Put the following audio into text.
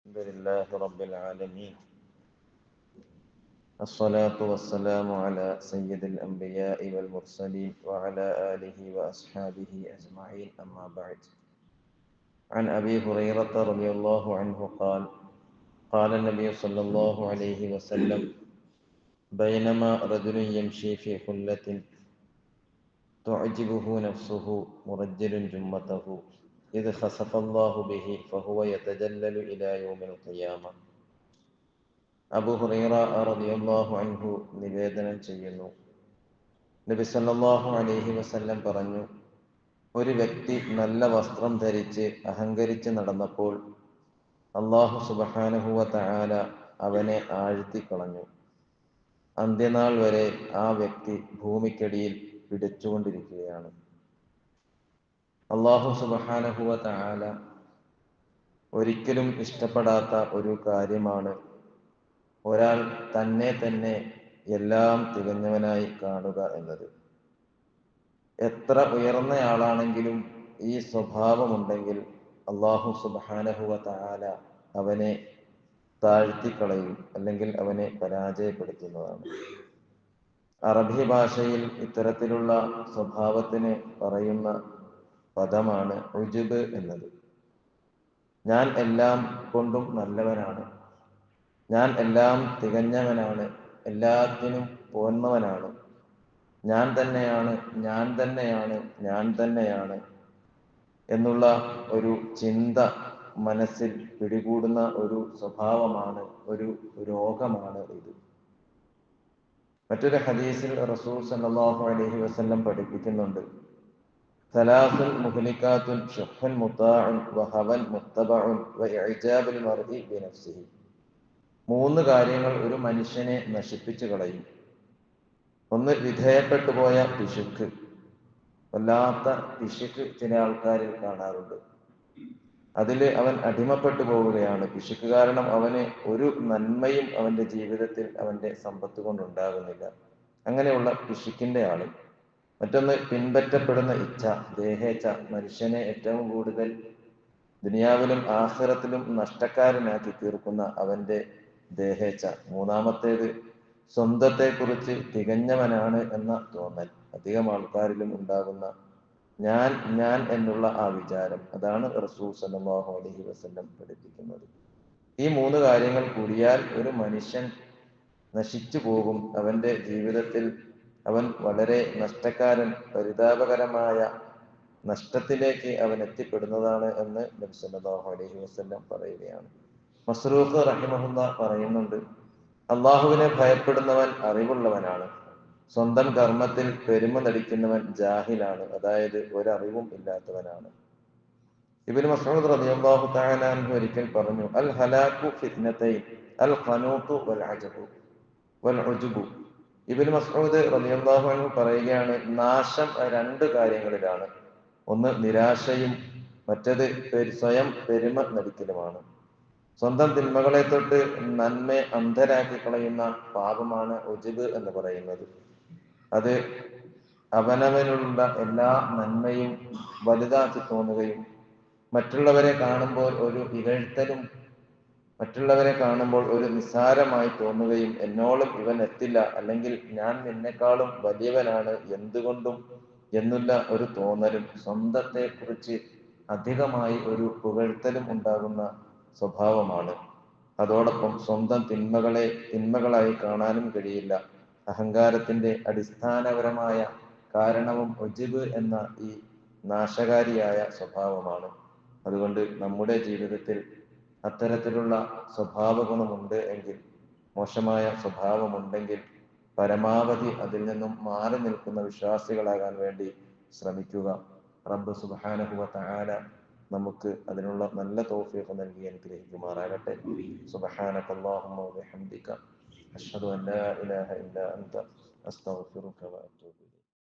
الحمد لله رب العالمين. الصلاة والسلام على سيد الأنبياء والمرسلين وعلى آله وأصحابه أجمعين. أما بعد. عن أبي هريرة رضي الله عنه قال قال النبي صلى الله عليه وسلم بينما رجل يمشي في خلة تعجبه نفسه مرجل جمته. إذ خسف الله به فهو يتجلل إلى يوم القيامة അബു ഹുറൈറ റളിയല്ലാഹു അൻഹു നിവേദനം ചെയ്യുന്നു നബി സല്ലല്ലാഹു അലൈഹി വസല്ലം പറഞ്ഞു ഒരു വ്യക്തി നല്ല വസ്ത്രം ധരിച്ച് അഹങ്കരിച്ച് നടന്നപ്പോൾ അള്ളാഹു സുബ്ഹാനഹു വ തആല അവനെ ആഴ്ത്തിക്കളഞ്ഞു അന്ത്യനാൾ വരെ ആ വ്യക്തി ഭൂമിക്കടിയിൽ പിടിച്ചുകൊണ്ടിരിക്കുകയാണ് അള്ളാഹു സുബാനഹുവ താല ഒരിക്കലും ഇഷ്ടപ്പെടാത്ത ഒരു കാര്യമാണ്. ഒരാൾ തന്നെ തന്നെ എല്ലാം തികഞ്ഞവനായി കാണുക എന്നത്. എത്ര ഉയർന്നയാളാണെങ്കിലും ഈ സ്വഭാവമുണ്ടെങ്കിൽ അള്ളാഹു സുബാനഹുവ താല അവനെ താഴ്ത്തിക്കളയും അല്ലെങ്കിൽ അവനെ പരാജയപ്പെടുത്തുന്നതാണ്. അറബി ഭാഷയിൽ ഇത്തരത്തിലുള്ള സ്വഭാവത്തിന് പറയുന്ന പദമാണ് ഉജുബ് എന്നത്. ഞാൻ എല്ലാം കൊണ്ടും നല്ലവനാണ്. ഞാൻ എല്ലാം തികഞ്ഞവനാണ്. എല്ലാത്തിനും പോന്നവനാണ് ഞാൻ തന്നെയാണ് ഞാൻ തന്നെയാണ് ഞാൻ തന്നെയാണ് എന്നുള്ള ഒരു ചിന്ത മനസ്സിൽ പിടികൂടുന്ന ഒരു സ്വഭാവമാണ് ഒരു രോഗമാണ് ഇത്. മറ്റൊരു ഹദീസിൽ റസൂൽ സല്ലല്ലാഹു അലൈഹി വസല്ലം പഠിപ്പിക്കുന്നുണ്ട്. സലാസുൽ مهلكات شح مطاع وهوى متبع وإعجاب المرء بنفسه മൂന്ന് കാര്യങ്ങൾ ഒരു മനുഷ്യനെ നശിപ്പിച്ചു കളയും. ഒന്ന് വിധേയപ്പെട്ടു പോയ പിശുക്ക്. വല്ലാത്ത പിശുക്ക് ചില ആൾക്കാരിൽ കാണാറുണ്ട്. അതിൽ അവൻ അടിമപ്പെട്ടു പോവുകയാണ്. പിശുക്ക് കാരണം അവന് ഒരു നന്മയും അവന്റെ ജീവിതത്തിൽ അവന്റെ സമ്പത്ത് കൊണ്ടുണ്ടാകുന്നില്ല. അങ്ങനെയുള്ള പിശുക്കിന്റെ ആൾ. മറ്റൊന്ന് പിൻപറ്റപ്പെടുന്ന ഇച്ഛ ദേഹേച്ഛ മനുഷ്യനെ ഏറ്റവും കൂടുതൽ ദുനിയാവിലും ആഹ്റത്തിലും നഷ്ടക്കാരനാക്കി തീർക്കുന്ന അവന്റെ ദേഹേച്ഛ. മൂന്നാമത്തേത് സ്വന്തത്തെക്കുറിച്ച് തികഞ്ഞവനാണ് എന്ന തോന്നൽ. അധികം ആൾക്കാരിലും ഉണ്ടാകുന്ന ഞാൻ ഞാൻ എന്നുള്ള ആ വിചാരം. അതാണ് റസൂൽ സല്ലല്ലാഹു അലഹി വസ്ല്ലം പഠിപ്പിക്കുന്നത്. ഈ മൂന്ന് കാര്യങ്ങൾ കൂടിയാൽ ഒരു മനുഷ്യൻ നശിച്ചു പോകും. അവന്റെ ജീവിതത്തിൽ അവൻ വളരെ നഷ്ടക്കാരൻ പരിതാപകരമായ നഷ്ടത്തിലേക്ക് അവൻ എത്തിപ്പെടുന്നതാണ് എന്ന് നബി സല്ലല്ലാഹു അലൈഹി വസല്ലം പറയുകയാണ്. മസ്റൂഖ് റഹിമഹുല്ല പറയുന്നുണ്ട് അള്ളാഹുവിനെ ഭയപ്പെടുന്നവൻ അറിവുള്ളവനാണ്. സ്വന്തം കർമ്മത്തിൽ പെരുമ നടിക്കുന്നവൻ ജാഹിലാണ്. അതായത് ഒരറിവും ഇല്ലാത്തവനാണ്. ഇബിൻ മസൂദ് റളിയല്ലാഹു തആല അൻഹു ഒരിക്കൽ പറഞ്ഞു അൽ ഹലാഖു ഫിത്നതൈൻ അൽ ഖനൂതു വൽ അജബു വൽ ഉജുബു. ഇബിൻ മസ്ഊദ് അൻഹു പറയുകയാണ് നാശം രണ്ട് കാര്യങ്ങളിലാണ്. ഒന്ന് നിരാശയും മറ്റത് സ്വയം പെരുമ നടിക്കലുമാണ് സ്വന്തം തിന്മകളെ തൊട്ട് നന്മ അന്ധരാക്കി കളയുന്ന പാപമാണ് ഉജിബ് എന്ന് പറയുന്നത്. അത് അവനവനുള്ള എല്ലാ നന്മയും വലുതാക്കി തോന്നുകയും മറ്റുള്ളവരെ കാണുമ്പോൾ ഒരു ഇകഴ്ത്തലും മറ്റുള്ളവരെ കാണുമ്പോൾ ഒരു നിസ്സാരമായി തോന്നുകയും എന്നോളം ഇവൻ എത്തില്ല അല്ലെങ്കിൽ ഞാൻ നിന്നെക്കാളും വലിയവനാണ് എന്തുകൊണ്ടും എന്നുള്ള ഒരു തോന്നലും സ്വന്തത്തെ കുറിച്ച് അധികമായി ഒരു പുകഴ്ത്തലും ഉണ്ടാകുന്ന സ്വഭാവമാണ്. അതോടൊപ്പം സ്വന്തം തിന്മകളെ തിന്മകളായി കാണാനും കഴിയില്ല. അഹങ്കാരത്തിന്റെ അടിസ്ഥാനപരമായ കാരണവും ഒജിബ് എന്ന ഈ നാശകാരിയായ സ്വഭാവമാണ്. അതുകൊണ്ട് നമ്മുടെ ജീവിതത്തിൽ അത്തരത്തിലുള്ള സ്വഭാവ ഗുണമുണ്ട് എങ്കിൽ മോശമായ സ്വഭാവമുണ്ടെങ്കിൽ പരമാവധി അതിൽ നിന്നും മാറി നിൽക്കുന്ന വിശ്വാസികളാകാൻ വേണ്ടി ശ്രമിക്കുക. റബ്ബ് സുബാനഹുവ തആല നമുക്ക് അതിനുള്ള നല്ല തോഫിയൊക്കെ നൽകി അനുഗ്രഹിക്കുമാറാകട്ടെ. സുബ്ഹാനക അല്ലാഹുമ്മ വബിഹംദിക. അഷ്ഹദു അൻ ലാ ഇലാഹ ഇല്ലാ അൻത അസ്തഗ്ഫിറുക വ ഇലൈക്